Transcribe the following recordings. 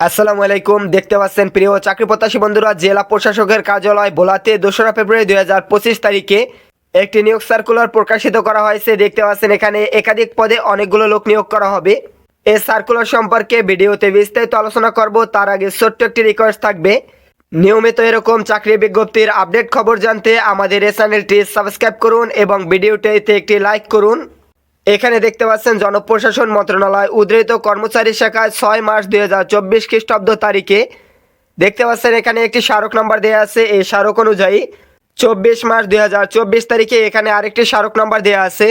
আসসালামু আলাইকুম, দেখতে পাচ্ছেন প্রিয় চাকরি প্রত্যাশী বন্ধুরা, জেলা প্রশাসকের কার্যালয় ভোলাতে দোসরা ফেব্রুয়ারি দুই হাজার পঁচিশ তারিখে একটি নিয়োগ সার্কুলার প্রকাশিত করা হয়েছে। দেখতে পাচ্ছেন এখানে একাধিক পদে অনেকগুলো লোক নিয়োগ করা হবে। এই সার্কুলার সম্পর্কে ভিডিওতে বিস্তারিত আলোচনা করব। তার আগে ছোট্ট একটি রিকোয়েস্ট থাকবে। নিয়মিত এরকম চাকরি বিজ্ঞপ্তির আপডেট খবর জানতে আমাদের এই চ্যানেলটি সাবস্ক্রাইব করুন এবং ভিডিওটিতে একটি লাইক করুন। এখানে দেখতে পাচ্ছেন জনপ্রশাসন মন্ত্রণালয় উদ্ধৃত কর্মচারী শাখায় ছয় মার্চ দুই হাজার চব্বিশ খ্রিস্টাব্দ তারিখে। দেখতে পাচ্ছেন এখানে একটি স্মারক নাম্বার দেওয়া আছে, এই স্মারক অনুযায়ী চব্বিশ মার্চ দুই হাজার চব্বিশ তারিখে এখানে আরেকটি স্মারক নাম্বার দেওয়া আছে।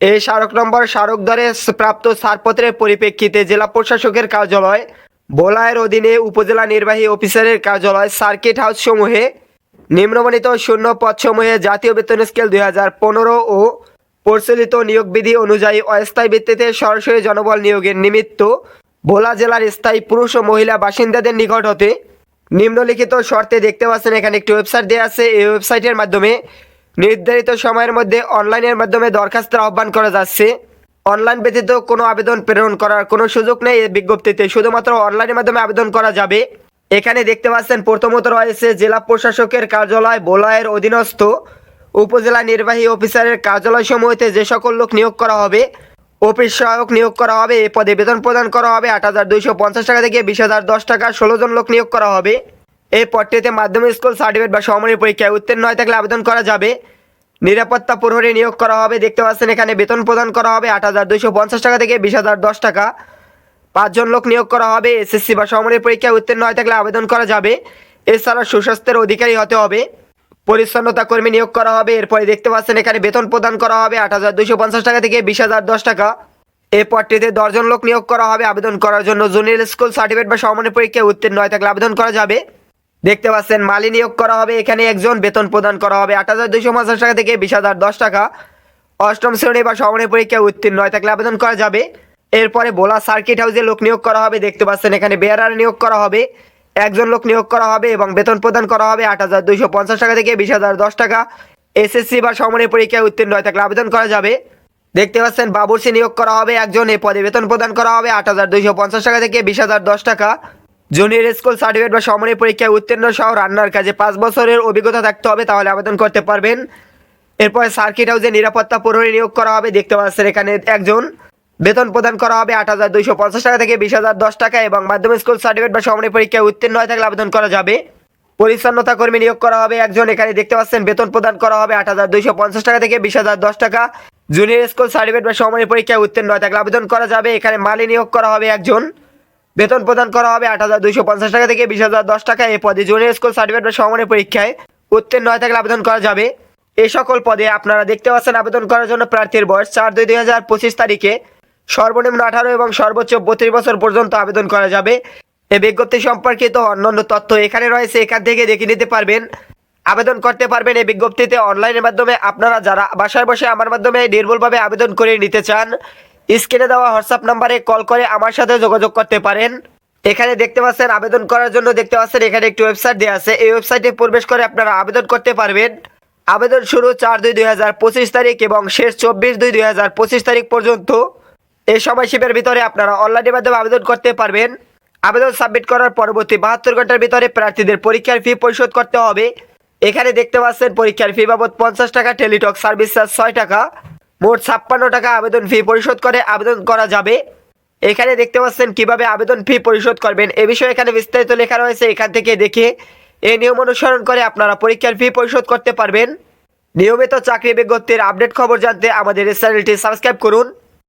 এই স্মারক নম্বর স্মারক দরে প্রাপ্ত ছাড়পত্রের পরিপ্রেক্ষিতে জেলা প্রশাসকের কার্যালয় বোলায়ের অধীনে উপজেলা নির্বাহী অফিসারের কার্যালয় সার্কিট হাউস সমূহে নিম্নমানিত শূন্য পদসমূহে জাতীয় বেতন স্কেল দুই হাজার পনেরো ও প্রচলিত নিয়োগ বিধি অনুযায়ী অস্থায়ী ভিত্তিতে সরাসরি জনবল নিয়োগের নিমিত্ত ভোলা জেলার স্থায়ী পুরুষ ও মহিলা বাসিন্দাদের নিকট হতে নিম্নলিখিত শর্তে দেখতে পাচ্ছেন, এখানে একটি ওয়েবসাইট দেওয়া আছে। এই ওয়েবসাইটের মাধ্যমে নির্ধারিত সময়ের মধ্যে অনলাইনের মাধ্যমে দরখাস্তের আহ্বান করা যাচ্ছে। অনলাইন ব্যতীত কোনো আবেদন প্রেরণ করার কোনো সুযোগ নেই। এই বিজ্ঞপ্তিতে শুধুমাত্র অনলাইনের মাধ্যমে আবেদন করা যাবে। এখানে দেখতে পাচ্ছেন, প্রথমত রয়েছে জেলা প্রশাসকের কার্যালয় বোলায়ের অধীনস্থ উপজেলা নির্বাহী অফিসারের কার্যালয় সমূহতে যে সকল লোক নিয়োগ করা হবে, অফিস সহায়ক নিয়োগ করা হবে, এ পদে বেতন প্রদান করা হবে আট হাজার দুইশো পঞ্চাশ টাকা থেকে বিশ হাজার দশ টাকা, ষোলো জন লোক নিয়োগ করা হবে। এই পদটিতে মাধ্যমিক স্কুল সার্টিফিকেট বা সমমানের পরীক্ষায় উত্তীর্ণ হয়ে থাকলে আবেদন করা যাবে। নিরাপত্তা প্রহরী নিয়োগ করা হবে, দেখতে পাচ্ছেন এখানে বেতন প্রদান করা হবে আট হাজার দুইশো পঞ্চাশ টাকা থেকে বিশ হাজার দশ টাকা। পাঁচজন লোক নিয়োগ করা হবে, এসএসসি বা সমমানের পরীক্ষায় উত্তীর্ণ হয়ে থাকলে আবেদন করা যাবে। এছাড়া সুস্বাস্থ্যের অধিকারী হতে হবে। পরিচ্ছন্নতা কর্মী নিয়োগ করা হবে। এরপরে দেখতে পাচ্ছেন এখানে বেতন প্রদান করা হবে আট হাজার দুইশো পঞ্চাশ টাকা থেকে বিশ হাজার দশ টাকা। এই পদটিতে দশজন লোক নিয়োগ করা হবে। আবেদন করার জন্য জুনিয়র স্কুল সার্টিফিকেট বা সমমানের পরীক্ষায় উত্তীর্ণ হয়ে থাকলে আবেদন করা যাবে। দেখতে পাচ্ছেন মালি নিয়োগ করা হবে। এখানে একজন বেতন প্রদান করা হবে আট হাজার দুইশো পঞ্চাশ টাকা থেকে বিশ হাজার দশ টাকা। অষ্টম শ্রেণি বা সমমানের পরীক্ষায় উত্তীর্ণ হয়ে থাকলে আবেদন করা যাবে। এরপরে বোলা সার্কিট হাউসে লোক নিয়োগ করা হবে। দেখতে পাচ্ছেন এখানে বেয়ারার নিয়োগ করা হবে। একজন লোক নিয়োগ করা হবে এবং বেতন প্রদান করা হবে আট হাজার দুইশো পঞ্চাশ টাকা থেকে বিশ হাজার দশ টাকা। এসএসসি বা সমমানের পরীক্ষায় উত্তীর্ণ হয়ে থাকলে আবেদন করা যাবে। দেখতে পাচ্ছেন বাবুর্চি নিয়োগ করা হবে একজন, এ পদে বেতন প্রদান করা হবে আট হাজার দুইশো পঞ্চাশ টাকা থেকে বিশ হাজার দশ টাকা। জুনিয়র স্কুল সার্টিফিকেট বা সমমানের পরীক্ষায় উত্তীর্ণ সহ রান্নার কাজে পাঁচ বছরের অভিজ্ঞতা থাকতে হবে, তাহলে আবেদন করতে পারবেন। এরপরে সার্কিট হাউসে নিরাপত্তা প্রহরী নিয়োগ করা হবে, দেখতে পাচ্ছেন এখানে একজন। বেতন প্রদান করা হবে আট হাজার দুইশো পঞ্চাশ টাকা থেকে বিশ হাজার দশ টাকা এবং মাধ্যমিক স্কুল সার্টিফিকেট বা সমমানের পরীক্ষায় উত্তীর্ণ হয়ে থাকলে আবেদন করা যাবে। পরিচ্ছন্নতা কর্মী নিয়োগ করা হবে। একজন এখানে দেখতে পাচ্ছেন, বেতন প্রদান করা হবে আট হাজার দুইশো পঞ্চাশ টাকা থেকে বিশ হাজার দশ টাকা। জুনিয়র স্কুল সার্টিফিকেট বা সমমানের পরীক্ষায় উত্তীর্ণ হয়ে থাকলে আবেদন করা যাবে। এখানে মালি নিয়োগ করা হবে একজন। বেতন প্রদান করা হবে আট হাজার দুইশো পঞ্চাশ টাকা থেকে বিশ হাজার দশ টাকা। এই পদে জুনিয়র স্কুল সার্টিফিকেট বা সমমানের পরীক্ষায় উত্তীর্ণ হয়ে থাকলে আবেদন করা যাবে। এই সকল পদে আপনারা দেখতে পাচ্ছেন আবেদন করার জন্য প্রার্থীর বয়স চার দুই দুই হাজার পঁচিশ তারিখে। সর্বনিম্ন আঠারো এবং সর্বোচ্চ বত্রিশ বছর পর্যন্ত আবেদন করা যাবে। এই বিজ্ঞপ্তি সম্পর্কিত অন্যান্য তথ্য এখানে রয়েছে, এখান থেকে দেখে নিতে পারবেন। আবেদন করতে পারবেন এই বিজ্ঞপ্তিতে অনলাইনের মাধ্যমে। আপনারা যারা বাসায় বসে আমার মাধ্যমে নির্ভুলভাবে আবেদন করে নিতে চান, স্ক্রিনে দেওয়া হোয়াটসঅ্যাপ নাম্বারে কল করে আমার সাথে যোগাযোগ করতে পারেন। এখানে দেখতে পাচ্ছেন, আবেদন করার জন্য দেখতে পাচ্ছেন, এখানে একটি ওয়েবসাইট দেওয়া আছে। এই ওয়েবসাইটে প্রবেশ করে আপনারা আবেদন করতে পারবেন। আবেদন শুরু চার দুই দুই হাজার পঁচিশ তারিখ এবং শেষ চব্বিশ দুই দুই হাজার পঁচিশ তারিখ পর্যন্ত। এই সময়সীমার ভিতরে আপনারা অনলাইনের মাধ্যমে আবেদন করতে পারবেন। আবেদন সাবমিট করার পরবর্তী বাহাত্তর ঘণ্টার ভিতরে প্রার্থীদের পরীক্ষার ফি পরিশোধ করতে হবে। এখানে দেখতে পাচ্ছেন, পরীক্ষার ফি বাবদ পঞ্চাশ টাকা টেলিটক সার্ভিস চার্জ ছয় টাকা। মোট ছাপ্পান্ন টাকা আবেদন ফি পরিশোধ করে আবেদন করা যাবে। এখানে দেখতে পাচ্ছেন, কীভাবে আবেদন ফি পরিশোধ করবেন। এ বিষয়ে এখানে বিস্তারিত লেখা রয়েছে, এখান থেকে দেখে। এই নিয়ম অনুসরণ করে আপনারা পরীক্ষার ফি পরিশোধ করতে পারবেন। নিয়মিত চাকরি বিজ্ঞপ্তির আপডেট খবর জানতে আমাদের এই চ্যানেলটি সাবস্ক্রাইব করুন।